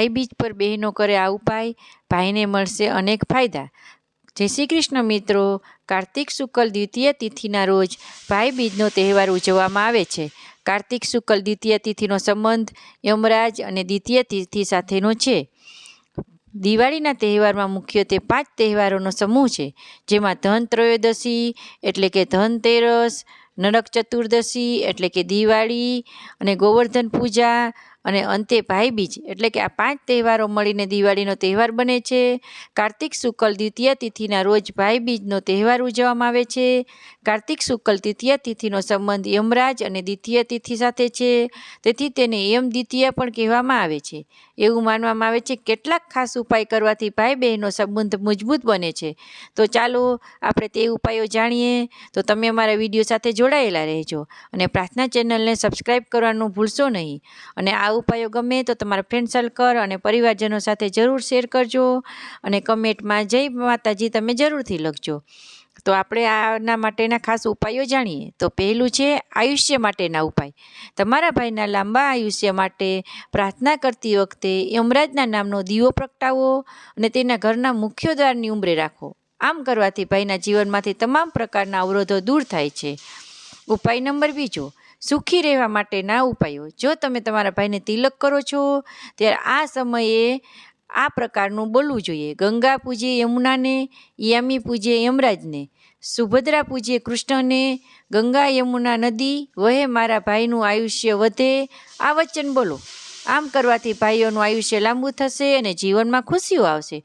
ભાઈ બીજ પર બહેનો કરે આ ઉપાય ભાઈને મળશે અનેક ફાયદા. જય શ્રી કૃષ્ણ મિત્રો. કાર્તિક શુક્લ દ્વિતીય તિથિના રોજ ભાઈ બીજનો તહેવાર ઉજવવામાં આવે છે. કાર્તિક શુક્લ દ્વિતીય તિથિનો સંબંધ યમરાજ અને દ્વિતીય તિથિ સાથેનો છે. દિવાળીના તહેવારમાં મુખ્યત્વે પાંચ તહેવારોનો સમૂહ છે, જેમાં ધન, ત્રયોદશી એટલે કે ધનતેરસ નરક ચતુર્દશી એટલે કે દિવાળી અને ગોવર્ધન પૂજા અને અંતે ભાઈબીજ એટલે કે આ પાંચ તહેવારો મળીને દિવાળીનો તહેવાર બને છે. કાર્તિક શુક્લ દ્વિતીય તિથિના રોજ ભાઈબીજનો તહેવાર ઉજવવામાં આવે છે. કાર્તિક શુક્લ દ્વિતીય તિથિનો સંબંધ યમરાજ અને દ્વિતીય તિથિ સાથે છે. તેથી તેને યમ દ્વિતીય પણ કહેવામાં આવે છે. એવું માનવામાં આવે છે કેટલાક ખાસ ઉપાય કરવાથી ભાઈ બહેનનો સંબંધ મજબૂત બને છે. તો ચાલો આપણે તે ઉપાયો જાણીએ. તો તમે અમારા વીડિયો સાથે જોડાયેલા રહેજો અને પ્રાર્થના ચેનલને સબસ્ક્રાઈબ કરવાનું ભૂલશો નહીં. અને આ ઉપાયો ગમે તો તમારા ફ્રેન્ડ સર્કલ અને પરિવારજનો સાથે જરૂર શેર કરજો અને કમેન્ટમાં જય માતાજી તમે જરૂરથી લખજો. તો આપણે આના માટેના ખાસ ઉપાયો જાણીએ. તો પહેલું છે આયુષ્ય માટેના ઉપાય. તમારા ભાઈના લાંબા આયુષ્ય માટે પ્રાર્થના કરતી વખતે યમરાજના નામનો દીવો પ્રગટાવો અને તેના ઘરના મુખ્ય દ્વારની ઉંબરે રાખો. આમ કરવાથી ભાઈના જીવનમાંથી તમામ પ્રકારના અવરોધો દૂર થાય છે. ઉપાય નંબર બીજો, સુખી રહેવા માટેના ઉપાયો. જો તમે તમારા ભાઈને તિલક કરો છો, ત્યારે આ સમયે આ પ્રકારનું બોલવું જોઈએ. ગંગા પૂજે યમુનાને, યામી પૂજે યમરાજને, સુભદ્રા પૂજે કૃષ્ણને, ગંગા યમુના નદી, વહે મારા ભાઈનું આયુષ્ય વધે, આ વચન બોલો. આમ કરવાથી ભાઈઓનું આયુષ્ય લાંબુ થશે અને જીવનમાં ખુશીઓ આવશે.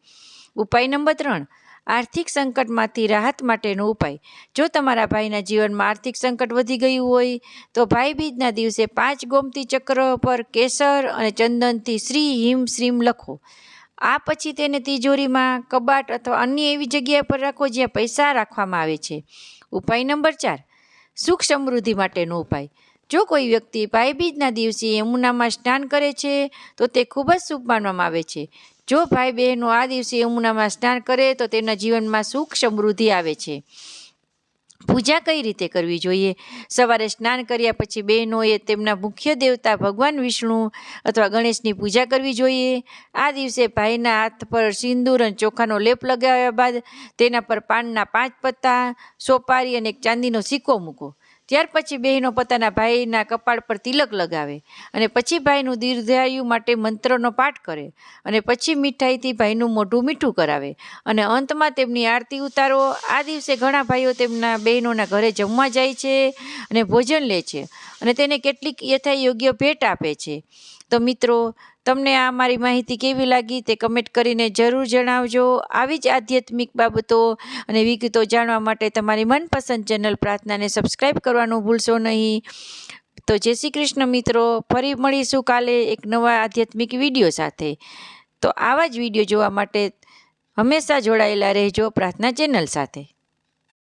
ઉપાય નંબર ત્રણ આર્થિક સંકટમાંથી રાહત માટેનો ઉપાય. જો તમારા ભાઈના જીવનમાં આર્થિક સંકટ વધી ગયું હોય, તો ભાઈબીજના દિવસે પાંચ ગોમતી ચક્ર પર કેસર અને ચંદનથી શ્રી હિમ શ્રીમ લખો. આ પછી તેને તિજોરીમાં, કબાટ અથવા અન્ય એવી જગ્યા પર રાખો જ્યાં પૈસા રાખવામાં આવે છે. ઉપાય નંબર ચાર, સુખ સમૃદ્ધિ માટેનો ઉપાય. જો કોઈ વ્યક્તિ ભાઈબીજના દિવસે યમુનામાં સ્નાન કરે છે, તો તે ખૂબ જ શુભ માનવામાં આવે છે. જો ભાઈ બહેનો આ દિવસે યમુનામાં સ્નાન કરે, તો તેના જીવનમાં સુખ સમૃદ્ધિ આવે છે. પૂજા કઈ રીતે કરવી જોઈએ? સવારે સ્નાન કર્યા પછી બહેનોએ તેમના મુખ્ય દેવતા ભગવાન વિષ્ણુ અથવા ગણેશની પૂજા કરવી જોઈએ? આ દિવસે ભાઈના હાથ પર સિંદૂર અને ચોખાનો લેપ લગાવ્યા બાદ તેના પર પાનના પાંચ પત્તા, સોપારી અને એક ચાંદીનો સિક્કો મૂકો. ત્યાર પછી બહેનો પોતાના ભાઈના કપાળ પર તિલક લગાવે અને પછી ભાઈનું દીર્ઘાયુ માટે મંત્રનો પાઠ કરે અને પછી મીઠાઈથી ભાઈનું મોઢું મીઠું કરાવે. અને અંતમાં તેમની આરતી ઉતારો. આ દિવસે ઘણા ભાઈઓ તેમના બહેનોના ઘરે જમવા જાય છે અને ભોજન લે છે અને તેને કેટલીક યથાયોગ્ય ભેટ આપે છે. તો મિત્રો તમને આ મારી માહિતી કેવી લાગી તે કમેન્ટ કરીને જરૂર જણાવજો. આવી જ આધ્યાત્મિક બાબતો અને વિગતો જાણવા માટે તમારી મનપસંદ ચેનલ પ્રાર્થનાને સબસ્ક્રાઈબ કરવાનું ભૂલશો નહીં. તો જય શ્રી કૃષ્ણ મિત્રો, ફરી મળીશું કાલે એક નવા આધ્યાત્મિક વીડિયો સાથે. તો આવા જ વીડિયો જોવા માટે હંમેશા જોડાયેલા રહેજો પ્રાર્થના ચેનલ સાથે.